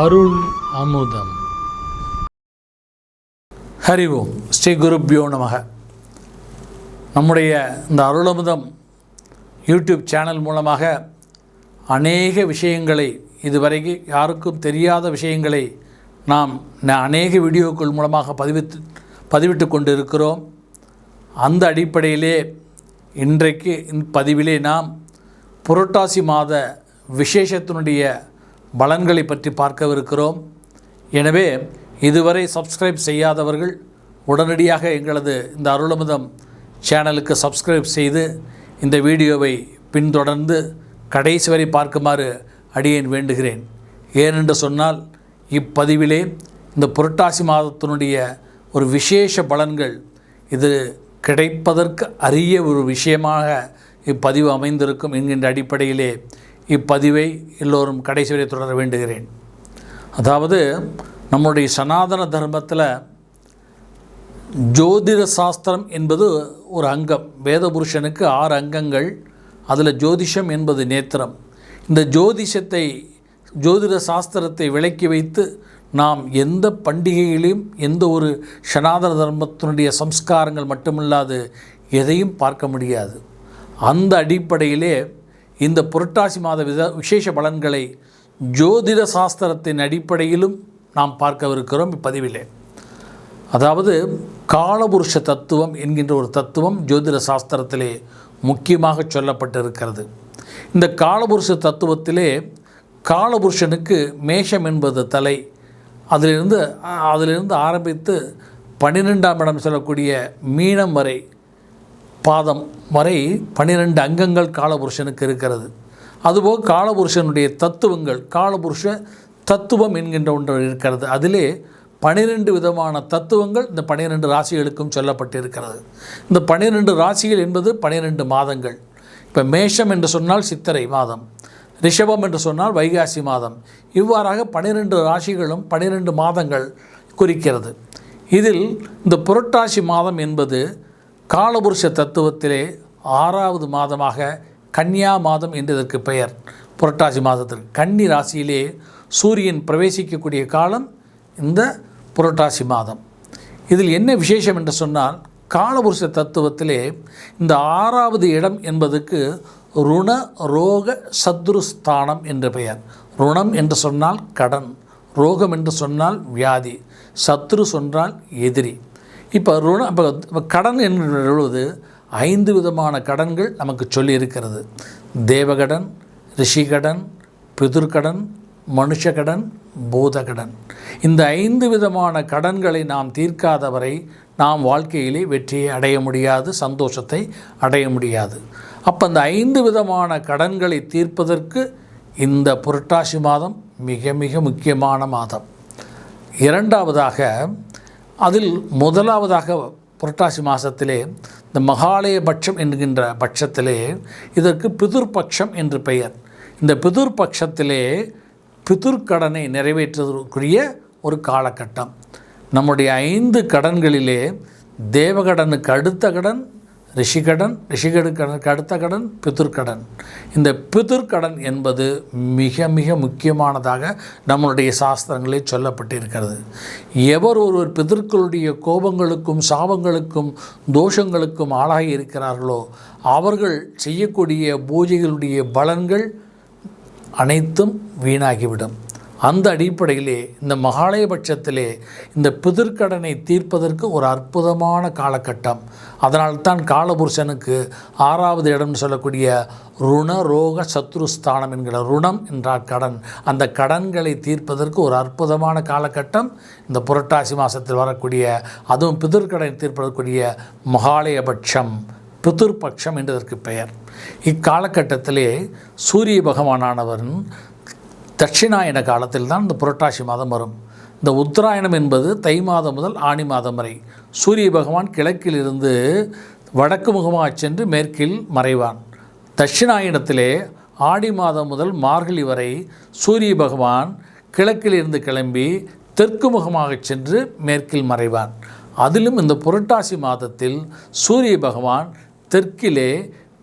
அருள் அமுதம். ஹரி ஓம். ஸ்ரீ குருப்யோ நமக. நம்முடைய இந்த அருளமுதம் யூடியூப் சேனல் மூலமாக அநேக விஷயங்களை இதுவரைக்கு யாருக்கும் தெரியாத விஷயங்களை நாம் அநேக வீடியோக்கள் மூலமாக பதிவித்து பதிவிட்டு கொண்டு இருக்கிறோம் அந்த அடிப்படையிலே இன்றைக்கு இந்த பதிவிலே நாம் புரட்டாசி மாத விசேஷத்தினுடைய பலன்களை பற்றி பார்க்கவிருக்கிறோம். எனவே இதுவரை சப்ஸ்கிரைப் செய்யாதவர்கள் உடனடியாக எங்களது இந்த அருளமுதம் சேனலுக்கு சப்ஸ்கிரைப் செய்து இந்த வீடியோவை பின்தொடர்ந்து கடைசி வரை பார்க்குமாறு அடியேன் வேண்டுகிறேன். ஏனென்று சொன்னால் இப்பதிவிலே இந்த புரட்டாசி மாதத்தினுடைய ஒரு விசேஷ பலன்கள் இது கிடைப்பதற்கு அரிய ஒரு விஷயமாக இப்பதிவு அமைந்திருக்கும் என்கின்ற அடிப்படையிலே இப்பதிவை எல்லோரும் கடைசி வரை தொடர வேண்டுகிறேன். அதாவது நம்முடைய சனாதன தர்மத்தில் ஜோதிட சாஸ்திரம் என்பது ஒரு அங்கம். வேத புருஷனுக்கு ஆறு அங்கங்கள் அதில் ஜோதிஷம் என்பது நேத்திரம். இந்த ஜோதிஷத்தை ஜோதிட சாஸ்திரத்தை விளக்கி வைத்து நாம் எந்த பண்டிகையிலையும் எந்த ஒரு சனாதன தர்மத்தினுடைய சம்ஸ்காரங்கள் மட்டுமில்லாது எதையும் பார்க்க முடியாது. அந்த அடிப்படையிலே இந்த புரட்டாசி மாத வித விசேஷ பலன்களை ஜோதிட சாஸ்திரத்தின் அடிப்படையிலும் நாம் பார்க்கவிருக்கிறோம் இப்பதிவிலே. அதாவது காலபுருஷ தத்துவம் என்கின்ற ஒரு தத்துவம் ஜோதிட சாஸ்திரத்திலே முக்கியமாக சொல்லப்பட்டிருக்கிறது. இந்த காலபுருஷ தத்துவத்திலே காலபுருஷனுக்கு மேஷம் என்பது தலை அதிலிருந்து அதிலிருந்து ஆரம்பித்து பன்னிரெண்டாம் இடம் சொல்லக்கூடிய மீனம் வரை பாதம் வரை பன்னிரெண்டு அங்கங்கள் காலபுருஷனுக்கு இருக்கிறது. அதுபோக காலபுருஷனுடைய தத்துவங்கள் காலபுருஷ தத்துவம் என்கின்ற ஒன்று இருக்கிறது. அதிலே பனிரெண்டு விதமான தத்துவங்கள் இந்த பனிரெண்டு ராசிகளுக்கும் சொல்லப்பட்டிருக்கிறது. இந்த பனிரெண்டு ராசிகள் என்பது பனிரெண்டு மாதங்கள். இப்போ மேஷம் என்று சொன்னால் சித்திரை மாதம் ரிஷபம் என்று சொன்னால் வைகாசி மாதம். இவ்வாறாக பனிரெண்டு ராசிகளும் பனிரெண்டு மாதங்கள் குறிக்கிறது. இதில் இந்த புரட்டாசி மாதம் என்பது காலபுருஷ தத்துவத்திலே ஆறாவது மாதமாக கன்னியா மாதம் என்று இதற்கு பெயர். புரட்டாசி மாதத்திற்கு கன்னி ராசியிலே சூரியன் பிரவேசிக்கக்கூடிய காலம் இந்த புரட்டாசி மாதம். இதில் என்ன விசேஷம் என்று சொன்னால் காலபுருஷ தத்துவத்திலே இந்த ஆறாவது இடம் என்பதுக்கு ருண ரோக சத்ருஸ்தானம் என்று பெயர். ருணம் என்று சொன்னால் கடன் ரோகம் என்று சொன்னால் வியாதி சத்ரு சொன்னால் எதிரி. இப்போ ருணம் இப்போ கடன் என்று எழுவது ஐந்து விதமான கடன்கள் நமக்கு சொல்லியிருக்கிறது. தேவகடன் ரிஷிகடன் பிதுர்கடன் மனுஷகடன் பூதகடன். இந்த ஐந்து விதமான கடன்களை நாம் தீர்க்காதவரை நாம் வாழ்க்கையிலே வெற்றியை அடைய முடியாது சந்தோஷத்தை அடைய முடியாது. அப்போ அந்த ஐந்து விதமான கடன்களை தீர்ப்பதற்கு இந்த புரட்டாசி மாதம் மிக மிக முக்கியமான மாதம். இரண்டாவதாக அதில் முதலாவதாக புரட்டாசி மாதத்திலே இந்த மகாலய பட்சம் என்கின்ற பட்சத்திலே இதற்கு பிதுர்பட்சம் என்று பெயர். இந்த பிதுர்பட்சத்திலே பிதுர்கடனை நிறைவேற்றுவதற்குரிய ஒரு காலகட்டம். நம்முடைய ஐந்து கடன்களிலே தேவகடனுக்கு அடுத்த கடன் ரிஷிகடன் ரிஷிகடுக்கடனுக்கு அடுத்த கடன் பிதுர்கடன். இந்த பிதுர்கடன் என்பது மிக மிக முக்கியமானதாக நம்மளுடைய சாஸ்திரங்களே சொல்லப்பட்டிருக்கிறது. எவர் ஒருவர் பிதர்களுடைய கோபங்களுக்கும் சாபங்களுக்கும் தோஷங்களுக்கும் ஆளாகி இருக்கிறார்களோ அவர்கள் செய்யக்கூடிய பூஜைகளுடைய பலன்கள் அனைத்தும் வீணாகிவிடும். அந்த அடிப்படையிலே இந்த மகாலயபட்சத்திலே இந்த பிதிர்கடனை தீர்ப்பதற்கு ஒரு அற்புதமான காலகட்டம். அதனால்தான் காலபுருஷனுக்கு ஆறாவது இடம்னு சொல்லக்கூடிய ருண ரோக சத்ருஸ்தானம் என்கிற ருணம் என்றால் கடன். அந்த கடன்களை தீர்ப்பதற்கு ஒரு அற்புதமான காலகட்டம். இந்த புரட்டாசி மாதத்தில் வரக்கூடிய அதுவும் பிதிர்கடனை தீர்ப்பதற்குரிய மகாலயபட்சம் பிதுர்பட்சம் என்றதற்கு பெயர். இக்காலகட்டத்திலே சூரிய பகவானானவன் தட்சிணாயன காலத்தில் தான் இந்த புரட்டாசி மாதம் வரும். இந்த உத்தராயணம் என்பது தை மாதம் முதல் ஆணி மாதம் வரை. சூரிய பகவான் கிழக்கிலிருந்து வடக்கு முகமாக சென்று மேற்கில் மறைவான். தட்சிணாயனத்திலே ஆடி மாதம் முதல் மார்கழி வரை சூரிய பகவான் கிழக்கிலிருந்து கிளம்பி தெற்கு முகமாக சென்று மேற்கில் மறைவான். அதிலும் இந்த புரட்டாசி மாதத்தில் சூரிய பகவான் தெற்கிலே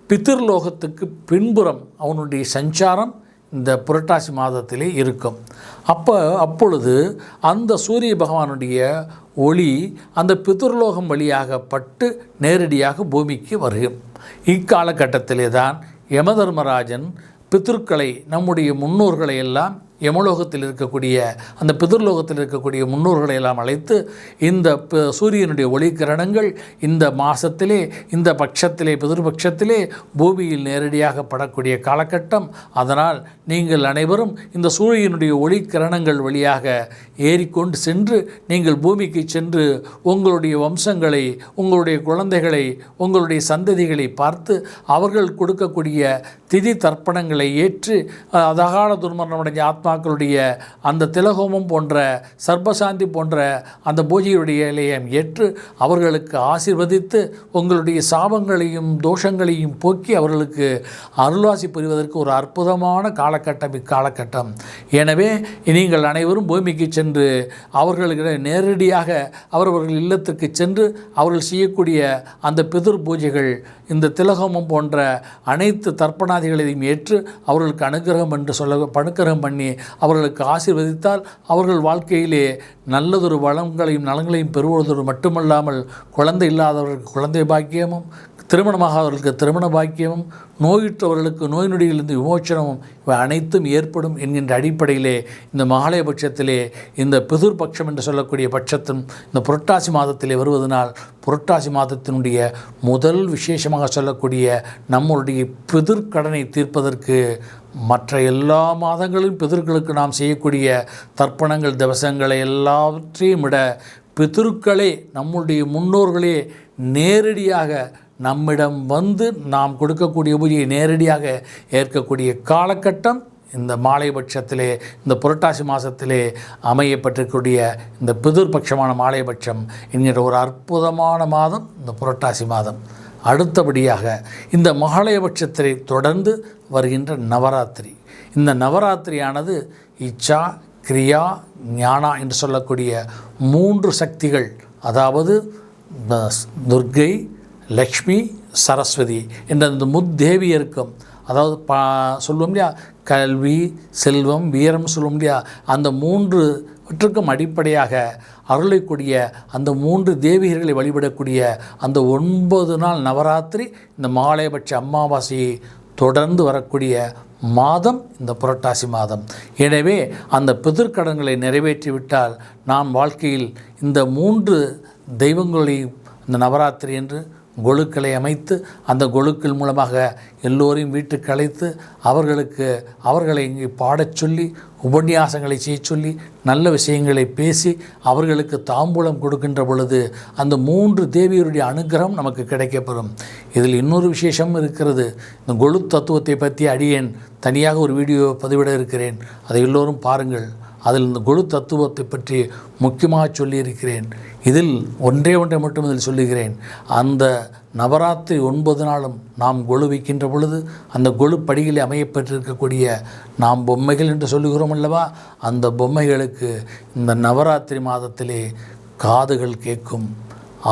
பித்திருலோகத்துக்கு பின்புறம் அவனுடைய சஞ்சாரம் இந்த புரட்டாசி மாதத்திலே இருக்கும். அப்போ அப்பொழுது அந்த சூரிய பகவானுடைய ஒளி அந்த பிதுர்லோகம் வழியாக பட்டு நேரடியாக பூமிக்கு வருகும். இக்காலகட்டத்திலே தான் யமதர்மராஜன் பித்ருக்களை நம்முடைய முன்னோர்களை எல்லாம் யமலோகத்தில் இருக்கக்கூடிய அந்த பிதர்லோகத்தில் இருக்கக்கூடிய முன்னோர்களை எல்லாம் அழைத்து இந்த சூரியனுடைய சூரியனுடைய ஒளிக்கிரணங்கள் இந்த மாசத்திலே இந்த பட்சத்திலே பிதர்பட்சத்திலே பூமியில் நேரடியாக படக்கூடிய காலகட்டம். அதனால் நீங்கள் அனைவரும் இந்த சூரியனுடைய ஒளிக்கிரணங்கள் வழியாக ஏறிக்கொண்டு சென்று நீங்கள் பூமிக்கு சென்று உங்களுடைய வம்சங்களை உங்களுடைய குழந்தைகளை உங்களுடைய சந்ததிகளை பார்த்து அவர்கள் கொடுக்கக்கூடிய திதி தர்ப்பணங்களை ஏற்று அஹ், அதகால துர்மரணமடைஞ்ச ஆத்மாக்களுடைய அந்த திலகோமம் போன்ற சர்பசாந்தி போன்ற அந்த பூஜையுடைய இலையம் ஏற்று அவர்களுக்கு ஆசீர்வதித்து உங்களுடைய சாபங்களையும் தோஷங்களையும் போக்கி அவர்களுக்கு அருளாசி புரிவதற்கு ஒரு அற்புதமான காலகட்டம் இக்காலகட்டம். எனவே நீங்கள் அனைவரும் பூமிக்கு சென்று அவர்களுக்கு நேரடியாக அவரவர்கள் இல்லத்திற்கு சென்று அவர்கள் செய்யக்கூடிய அந்த பிதுர் பூஜைகள் இந்த திலகோமம் போன்ற அனைத்து தர்ப்பணாதிகளையும் ஏற்று அவர்களுக்கு அனுகிரகம் என்று சொல்ல பணுக்கிரகம் பண்ணி அவர்களுக்கு ஆசீர்வதித்தால் அவர்கள் வாழ்க்கையிலே நல்லதொரு வளங்களையும் நலங்களையும் பெறுவதோடு மட்டுமல்லாமல் குழந்தை இல்லாதவர்களுக்கு குழந்தை பாக்கியமும் திருமணமாகாதவர்களுக்கு திருமண பாக்கியமும் நோயுற்றவர்களுக்கு நோய் நொடியிலிருந்து விமோச்சனமும் இவை அனைத்தும் ஏற்படும் என்கின்ற அடிப்படையிலே இந்த மகாலய பட்சத்திலே இந்த பிதுர் பட்சம் என்று சொல்லக்கூடிய பட்சத்தும் இந்த புரட்டாசி மாதத்திலே வருவதனால் புரட்டாசி மாதத்தினுடைய முதல் விசேஷமாக சொல்லக்கூடிய நம்மளுடைய பிதிர்கடனை தீர்ப்பதற்கு மற்ற எல்லா மாதங்களிலும் பிதர்களுக்கு நாம் செய்யக்கூடிய தர்ப்பணங்கள் திவசங்களை எல்லாவற்றையும் விட பிதருக்களே நம்முடைய முன்னோர்களே நேரடியாக நம்மிடம் வந்து நாம் கொடுக்கக்கூடிய பூஜையை நேரடியாக ஏற்கக்கூடிய காலகட்டம் இந்த மாலைபட்சத்திலே இந்த புரட்டாசி மாதத்திலே அமையப்பட்டிருக்கக்கூடிய இந்த பிதுர்பட்சமான மாலைபட்சம் என்கிற ஒரு அற்புதமான மாதம் இந்த புரட்டாசி மாதம். அடுத்தபடியாக இந்த மகாலயபட்சத்தை தொடர்ந்து வருகின்ற நவராத்திரி. இந்த நவராத்திரியானது இச்சா கிரியா ஞானா என்று சொல்லக்கூடிய மூன்று சக்திகள் அதாவது துர்கை துர்க்கை லக்ஷ்மி சரஸ்வதி என்ற இந்த முத்தேவியருக்கும் அதாவது பா சொல்லுவோம் இல்லையா? கல்வி செல்வம் வீரம் சொல்லுவோம் இல்லையா? அந்த மூன்று வற்றுக்கும் அடிப்படையாக அருளைக்கூடிய அந்த மூன்று தேவிகர்களை வழிபடக்கூடிய அந்த ஒன்பது நாள் நவராத்திரி இந்த மாலைபட்ச அமாவாசையை தொடர்ந்து வரக்கூடிய மாதம் இந்த புரட்டாசி மாதம். எனவே அந்த பிதிர்கடன்களை நிறைவேற்றிவிட்டால் நாம் வாழ்க்கையில் இந்த மூன்று தெய்வங்களை இந்த நவராத்திரி என்று கொழுக்களை அமைத்து அந்த கொழுக்கள் மூலமாக எல்லோரையும் வீட்டுக்கு அழைத்து அவர்களுக்கு அவர்களை இங்கே பாடச் சொல்லி உபன்யாசங்களை செய்ய சொல்லி நல்ல விஷயங்களை பேசி அவர்களுக்கு தாம்பூலம் கொடுக்கின்ற பொழுது அந்த மூன்று தேவியருடைய அனுகிரகம் நமக்கு கிடைக்கப்பெறும். இதில் இன்னொரு விசேஷம் இருக்கிறது. இந்த கொழு தத்துவத்தை பற்றி அடியேன் தனியாக ஒரு வீடியோ பதிவிட இருக்கிறேன். அதை எல்லோரும் பாருங்கள். அதில் இந்த குழு தத்துவத்தை பற்றி முக்கியமாக சொல்லியிருக்கிறேன். இதில் ஒன்றே ஒன்றை மட்டும் இதில் சொல்லுகிறேன். அந்த நவராத்திரி ஒன்பது நாளும் நாம் கொழு வைக்கின்ற பொழுது அந்த கொழு படியில் அமையப்பட்டிருக்கக்கூடிய நாம் பொம்மைகள் என்று சொல்லுகிறோம் அல்லவா? அந்த பொம்மைகளுக்கு இந்த நவராத்திரி மாதத்திலே காதுகள் கேட்கும்.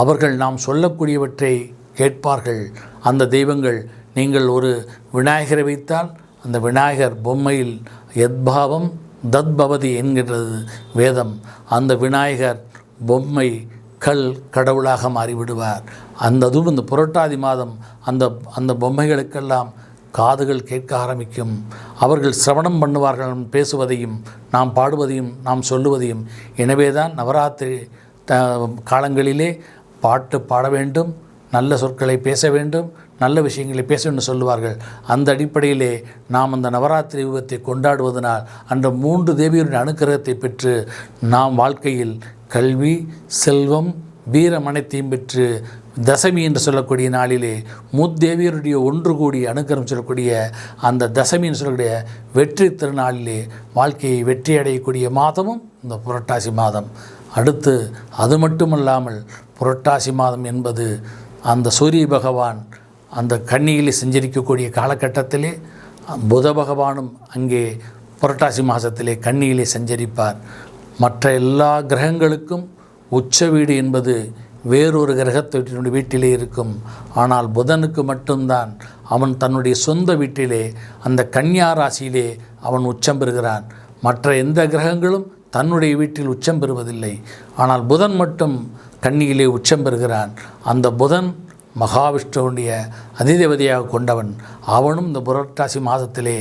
அவர்கள் நாம் சொல்லக்கூடியவற்றை கேட்பார்கள். அந்த தெய்வங்கள் நீங்கள் ஒரு விநாயகரை வைத்தால் அந்த விநாயகர் பொம்மையில் எத்பாவம் தத்பவதி என்கிறது வேதம். அந்த விநாயகர் பொம்மை கல் கடவுளாக மாறிவிடுவார். அந்த அதுவும் இந்த புரட்டாதி மாதம் அந்த அந்த பொம்மைகளுக்கெல்லாம் காதுகள் கேட்க ஆரம்பிக்கும். அவர்கள் சிரவணம் பண்ணுவார்கள் பேசுவதையும் நாம் பாடுவதையும் நாம் சொல்லுவதையும். எனவே தான் நவராத்திரி த காலங்களிலே பாட்டு பாட வேண்டும். நல்ல சொற்களை பேச வேண்டும் நல்ல விஷயங்களை பேச வேண்டும் சொல்லுவார்கள். அந்த அடிப்படையிலே நாம் அந்த நவராத்திரி யுகத்தை கொண்டாடுவதனால் அந்த மூன்று தேவியருடைய அனுக்கிரகத்தை பெற்று நாம் வாழ்க்கையில் கல்வி செல்வம் வீரம் அனைத்தையும் பெற்று தசமி என்று சொல்லக்கூடிய நாளிலே முத்தேவியருடைய ஒன்று கூடி அனுக்கிரம் சொல்லக்கூடிய அந்த தசமி என்று சொல்லக்கூடிய வெற்றி திருநாளிலே வாழ்க்கையை வெற்றி அடையக்கூடிய மாதமும் இந்த புரட்டாசி மாதம். அடுத்து அது மட்டுமல்லாமல் புரட்டாசி மாதம் என்பது அந்த சூரிய பகவான் அந்த கண்ணியிலே செஞ்சிருக்கக்கூடிய காலகட்டத்திலே புத பகவானும் அங்கே புரட்டாசி மாதத்திலே கண்ணியிலே சஞ்சரிப்பார். மற்ற எல்லா கிரகங்களுக்கும் உச்ச வீடு என்பது வேறொரு கிரகத்தினுடைய வீட்டிலே இருக்கும். ஆனால் புதனுக்கு மட்டும்தான் அவன் தன்னுடைய சொந்த வீட்டிலே அந்த கன்னியா ராசியிலே அவன் உச்சம் பெறுகிறான். மற்ற எந்த கிரகங்களும் தன்னுடைய வீட்டில் உச்சம் பெறுவதில்லை. ஆனால் புதன் மட்டும் கன்னியிலே உச்சம் பெறுகிறான். அந்த புதன் மகாவிஷ்ணுவனுடைய அதிதேவதையாக கொண்டவன். அவனும் இந்த புரட்டாசி மாதத்திலே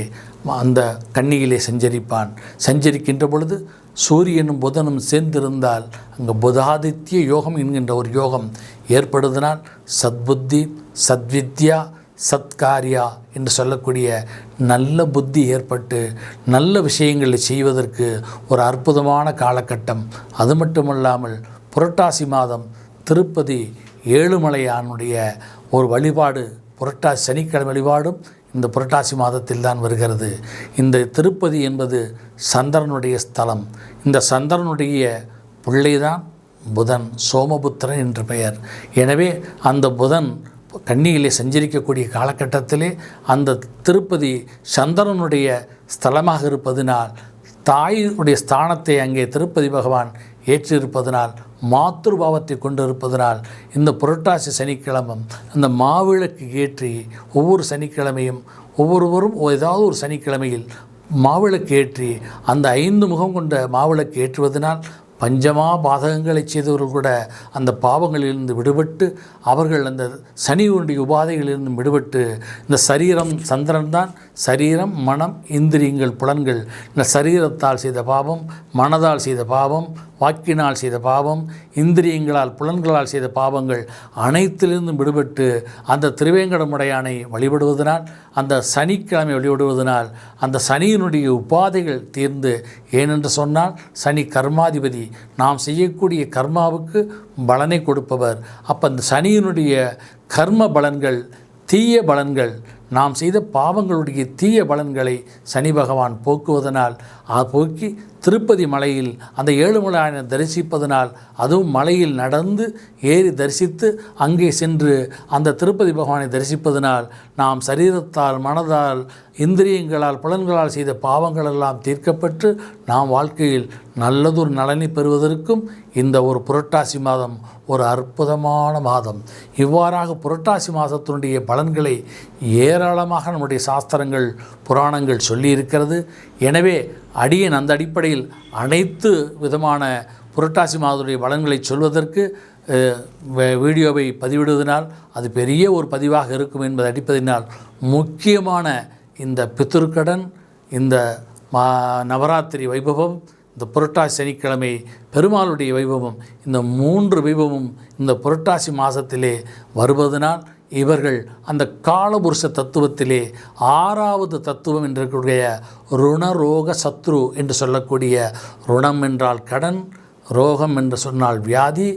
அந்த கன்னியிலே சஞ்சரிப்பான். சஞ்சரிக்கின்ற பொழுது சூரியனும் புதனும் சேர்ந்திருந்தால் அங்கே புதாதித்ய யோகம் என்கின்ற ஒரு யோகம் ஏற்படுவதனால் சத்புத்தி சத்வித்யா சத்காரியா என்று சொல்லக்கூடிய நல்ல புத்தி ஏற்பட்டு நல்ல விஷயங்களை செய்வதற்கு ஒரு அற்புதமான காலகட்டம். அது மட்டுமல்லாமல் புரட்டாசி மாதம் திருப்பதி ஏழுமலையானுடைய ஒரு வழிபாடு புரட்டாசி சனிக்கிழமை வழிபாடும் இந்த புரட்டாசி மாதத்தில் தான் வருகிறது. இந்த திருப்பதி என்பது சந்திரனுடைய ஸ்தலம். இந்த சந்திரனுடைய பிள்ளைதான் புதன் சோமபுத்திரன் என்று பெயர். எனவே அந்த புதன் கன்னியிலே சஞ்சரிக்கக்கூடிய காலகட்டத்திலே அந்த திருப்பதி சந்திரனுடைய ஸ்தலமாக இருப்பதினால் தாயினுடைய ஸ்தானத்தை அங்கே திருப்பதி பகவான் ஏற்றிருப்பதனால் மாத்திருபாவத்தை கொண்டிருப்பதனால் இந்த புரட்டாசி சனிக்கிழமம் அந்த மாவிளக்கு ஏற்றி ஒவ்வொரு சனிக்கிழமையும் ஒவ்வொருவரும் ஏதாவது ஒரு சனிக்கிழமையில் மாவிளக்கு ஏற்றி அந்த ஐந்து முகம் கொண்ட மாவிளக்கு ஏற்றுவதனால் பஞ்சமா பாதகங்களை செய்தவர்கள் கூட அந்த பாவங்களிலிருந்து விடுபட்டு அவர்கள் அந்த சனியுடைய உபாதைகளிலிருந்து விடுபட்டு இந்த சரீரம் சந்திரன் தான் சரீரம் மனம் இந்திரியங்கள் புலன்கள் இந்த சரீரத்தால் செய்த பாவம் மனதால் செய்த பாவம் வாக்கினால் செய்த பாவம் இந்திரியங்களால் புலன்களால் செய்த பாவங்கள் அனைத்திலிருந்தும் விடுபட்டு அந்த திருவேங்கடமுடையானை வழிபடுவதனால் அந்த சனிக்கிழமை வழிபடுவதனால் அந்த சனியினுடைய உபாதைகள் தீர்ந்து ஏனென்று சொன்னால் சனி கர்மாதிபதி. நாம் செய்யக்கூடிய கர்மாவுக்கு பலனை கொடுப்பவர். அப்போ அந்த சனியினுடைய கர்ம பலன்கள் தீய பலன்கள் நாம் செய்த பாவங்களுடைய தீய பலன்களை சனி பகவான் போக்குவதனால் போக்கி திருப்பதி மலையில் அந்த ஏழுமலையானை தரிசிப்பதனால் அதுவும் மலையில் நடந்து ஏறி தரிசித்து அங்கே சென்று அந்த திருப்பதி பகவானை தரிசிப்பதனால் நாம் சரீரத்தால் மனதால் இந்திரியங்களால் புலன்களால் செய்த பாவங்களெல்லாம் தீர்க்கப்பட்டு நாம் வாழ்க்கையில் நல்லதொரு நலனை பெறுவதற்கும் இந்த ஒரு புரட்டாசி மாதம் ஒரு அற்புதமான மாதம். இவ்வாறாக புரட்டாசி மாதத்தினுடைய பலன்களை ஏராளமாக நம்முடைய சாஸ்திரங்கள் புராணங்கள் சொல்லியிருக்கிறது. எனவே அடியன் அந்த அடிப்படையில் அனைத்து விதமான புரட்டாசி மாதத்துடைய பலன்களை சொல்வதற்கு வீடியோவை பதிவிடுவதனால் அது பெரிய ஒரு பதிவாக இருக்கும் என்பதை அடிப்பதினால் முக்கியமான இந்த பித்துருக்கடன் இந்த மா நவராத்திரி வைபவம் இந்த புரட்டாசி சனிக்கிழமை பெருமாளுடைய வைபவம் இந்த மூன்று வைபவம் இந்த புரட்டாசி மாதத்திலே வருவதனால் இவர்கள் அந்த காலபுருஷ தத்துவத்திலே ஆறாவது தத்துவம் என்றக்கூடிய ருணரோக சத்ரு என்று சொல்லக்கூடிய ருணம் என்றால் கடன் ரோகம் என்று சொன்னால் வியாதி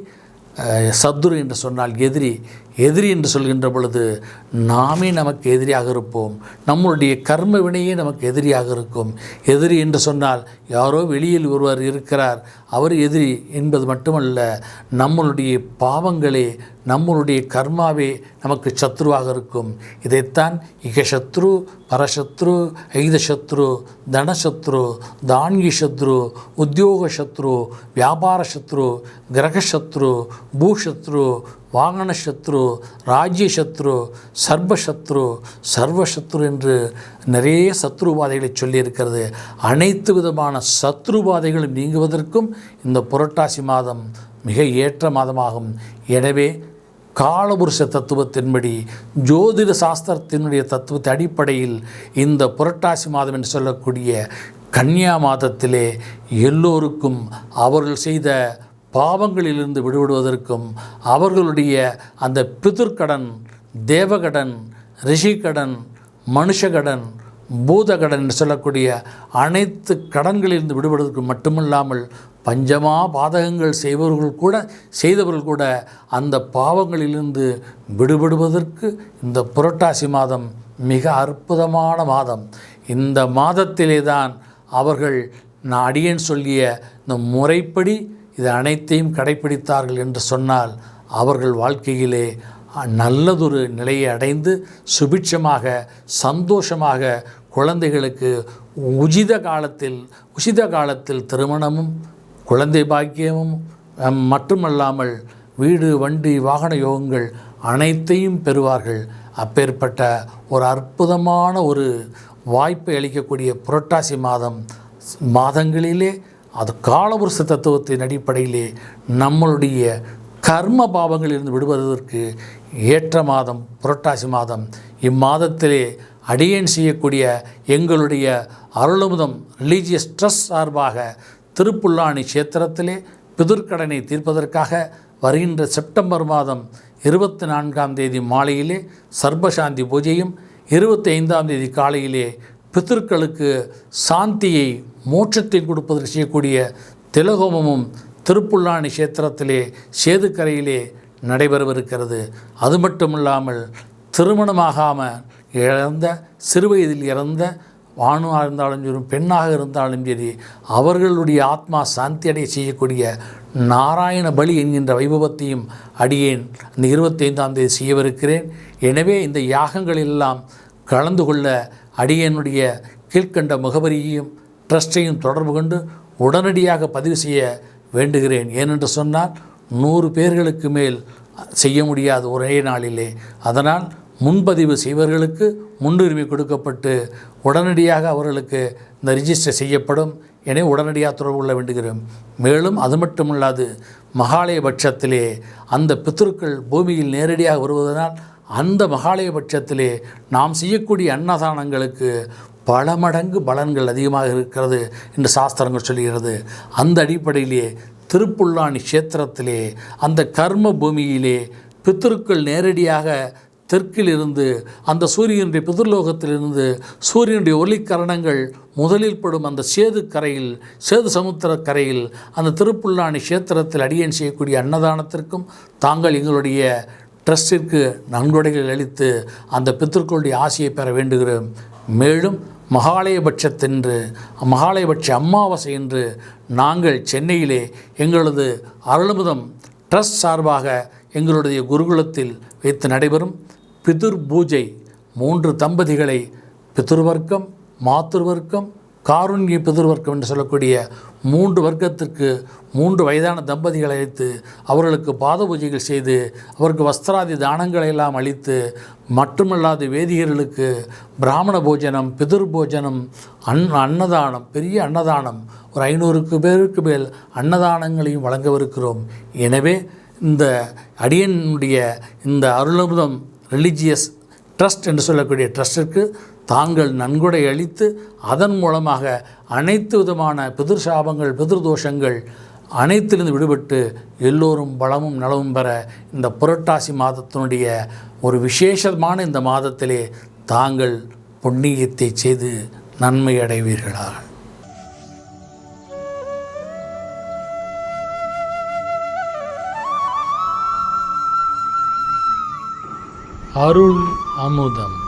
சத்ரு என்று சொன்னால் எதிரி எதிரி என்று சொல்கின்ற பொழுது நாமே நமக்கு எதிரியாக இருப்போம். நம்மளுடைய கர்ம வினையே நமக்கு எதிரியாக இருக்கும். எதிரி என்று சொன்னால் யாரோ வெளியில் ஒருவர் இருக்கிறார். அவர் எதிரி என்பது மட்டுமல்ல நம்மளுடைய பாவங்களே நம்மளுடைய கர்மாவே நமக்கு சத்ருவாக இருக்கும். இதைத்தான் இகசத்ரு பரசத்ரு ஐதசத்ரு தனசத்ரு தான்கி சத்ரு உத்தியோக சத்ரு வியாபார சத்ரு கிரகசத்ரு பூஷத்ரு வாகன சத்ரு ராஜ்ய சத்ரு சர்வசத்ரு சர்வசத்ரு என்று நிறைய சத்ருபாதைகளை சொல்லியிருக்கிறது. அனைத்து விதமான சத்ருபாதைகளும் நீங்குவதற்கும் இந்த புரட்டாசி மாதம் மிக ஏற்ற மாதமாகும். எனவே காலபுருஷ தத்துவத்தின்படி ஜோதிட சாஸ்திரத்தினுடைய தத்துவத்தை அடிப்படையில் இந்த புரட்டாசி மாதம் என்று சொல்லக்கூடிய கன்னியா மாதத்திலே எல்லோருக்கும் அவர்கள் செய்த பாவங்களிலிருந்து விடுபடுவதற்கும் அவர்களுடைய அந்த பிதுர்கடன் தேவகடன் ரிஷிகடன் மனுஷகடன் பூதகடன் என்று சொல்லக்கூடிய அனைத்து கடன்களிலிருந்து விடுபடுவதற்கு மட்டுமில்லாமல் பஞ்சமா பாதகங்கள் செய்பவர்கள் கூட செய்தவர்கள் கூட அந்த பாவங்களிலிருந்து விடுபடுவதற்கு இந்த புரட்டாசி மாதம் மிக அற்புதமான மாதம். இந்த மாதத்திலே தான் அவர்கள் நான் அடியேன் சொல்லிய இந்த முறைப்படி இது அனைத்தையும் கடைப்பிடித்தார்கள் என்று சொன்னால் அவர்கள் வாழ்க்கையிலே நல்லதொரு நிலையை அடைந்து சுபிட்சமாக சந்தோஷமாக குழந்தைகளுக்கு உஜித காலத்தில் உசித காலத்தில் திருமணமும் குழந்தை பாக்கியமும் மட்டுமல்லாமல் வீடு வண்டி வாகன யோகங்கள் அனைத்தையும் பெறுவார்கள். அப்பேற்பட்ட ஒரு அற்புதமான ஒரு வாய்ப்பை அளிக்கக்கூடிய புரட்டாசி மாதம் மாதங்களிலே அது காலபுருஷ தத்துவத்தின் அடிப்படையிலே நம்மளுடைய கர்ம பாவங்களிலிருந்து விடுவதற்கு ஏற்ற மாதம் புரட்டாசி மாதம் இம்மாதத்திலே அடியேன் செய்யக்கூடிய எங்களுடைய அருளமுதம் ரிலீஜியஸ் ட்ரஸ்ட் சார்பாக திருப்புல்லாணி கஷேத்திரத்திலே பிதுர்க்கடனை தீர்ப்பதற்காக வருகின்ற செப்டம்பர் மாதம் இருபத்தி நான்காம் தேதி மாலையிலே சர்வசாந்தி பூஜையும் இருபத்தி ஐந்தாம் தேதி காலையிலே பித்திருக்களுக்கு சாந்தியை மோட்சத்தை கொடுப்பதற்கு செய்யக்கூடிய திலகோமமும் திருப்புல்லாணி கஷேத்திரத்திலே சேதுக்கரையிலே நடைபெறவிருக்கிறது. அது மட்டுமில்லாமல் திருமணமாகாமல் இழந்த சிறுவயதில் இறந்த ஆணாக இருந்தாலும் சரி பெண்ணாக இருந்தாலும் சரி அவர்களுடைய ஆத்மா சாந்தி அடைய செய்யக்கூடிய நாராயண பலி என்கின்ற வைபவத்தையும் அடியேன் அந்த இருபத்தைந்தாம் தேதி செய்யவிருக்கிறேன். எனவே இந்த யாகங்கள் எல்லாம் கலந்து கொள்ள அடியனுடைய கீழ்க்கண்ட முகவரியையும் ட்ரஸ்டையும் தொடர்பு கொண்டு உடனடியாக பதிவு செய்ய வேண்டுகிறேன். ஏனென்று சொன்னால் நூறு பேர்களுக்கு மேல் செய்ய முடியாது ஒரே நாளிலே. அதனால் முன்பதிவு செய்வர்களுக்கு முன்னுரிமை கொடுக்கப்பட்டு உடனடியாக அவர்களுக்கு இந்த ரிஜிஸ்டர் செய்யப்படும் என உடனடியாக தொடர்பு கொள்ள வேண்டுகிறோம். மேலும் அது மட்டுமல்லாது மகாலய பட்சத்திலே அந்த பித்ருக்கள் பூமியில் நேரடியாக வருவதனால் அந்த மகாலய பட்சத்திலே நாம் செய்யக்கூடிய அன்னதானங்களுக்கு பல மடங்கு பலன்கள் அதிகமாக இருக்கிறது என்று சாஸ்திரங்கள் சொல்கிறது அந்த அடிப்படையிலே திருப்புள்ளாணி கஷேத்திரத்திலே அந்த கர்ம பூமியிலே பித்திருக்கள் நேரடியாக தெற்கிலிருந்து அந்த சூரியனுடைய பிதர்லோகத்திலிருந்து சூரியனுடைய ஒளிக்கரணங்கள் முதலில் படும் அந்த சேது கரையில் சேது சமுத்திர கரையில் அந்த திருப்புல்லாணி கஷேத்திரத்தில் அடியேன் செய்யக்கூடிய அன்னதானத்திற்கும் தாங்கள் எங்களுடைய ட்ரஸ்டிற்கு நன்கொடைகள் அளித்து அந்த பித்திருக்களுடைய ஆசையை பெற வேண்டுகிறோம். மேலும் மகாலயபட்சத்தென்று மகாலயபட்ச அமாவாசை என்று நாங்கள் சென்னையிலே எங்களது அருள்முதம் ட்ரஸ்ட் சார்பாக எங்களுடைய குருகுலத்தில் வைத்து நடைபெறும் பிதுர் பூஜை மூன்று தம்பதிகளை பிதுர்வர்க்கம் மாத்திருவர்க்கம் காருண்ய பிதுர்வர்க்கம் என்று சொல்லக்கூடிய மூன்று வர்க்கத்திற்கு மூன்று வயதான தம்பதிகளை அழைத்து அவர்களுக்கு பாத பூஜைகள் செய்து அவருக்கு வஸ்திராதி தானங்களை எல்லாம் அளித்து மட்டுமல்லாது வேதிகர்களுக்கு பிராமண போஜனம் பிதிர் போஜனம் அன் அன்னதானம் பெரிய அன்னதானம் ஒரு ஐநூறுக்கு பேருக்கு மேல் அன்னதானங்களையும் வழங்கவிருக்கிறோம். எனவே இந்த அடியனுடைய இந்த அருளமுதம் ரிலிஜியஸ் ட்ரஸ்ட் என்று சொல்லக்கூடிய ட்ரஸ்டிற்கு தாங்கள் நன்கொடை அளித்து அதன் மூலமாக அனைத்து விதமான பிதிர் சாபங்கள் பிதிர் தோஷங்கள் அனைத்திலிருந்து விடுபட்டு எல்லோரும் பலமும் நலமும் பெற இந்த புரட்டாசி மாதத்தினுடைய ஒரு விசேஷமான இந்த மாதத்திலே தாங்கள் புண்ணியத்தை செய்து நன்மை அடைவீர்களாக. அருள் அமுதம்.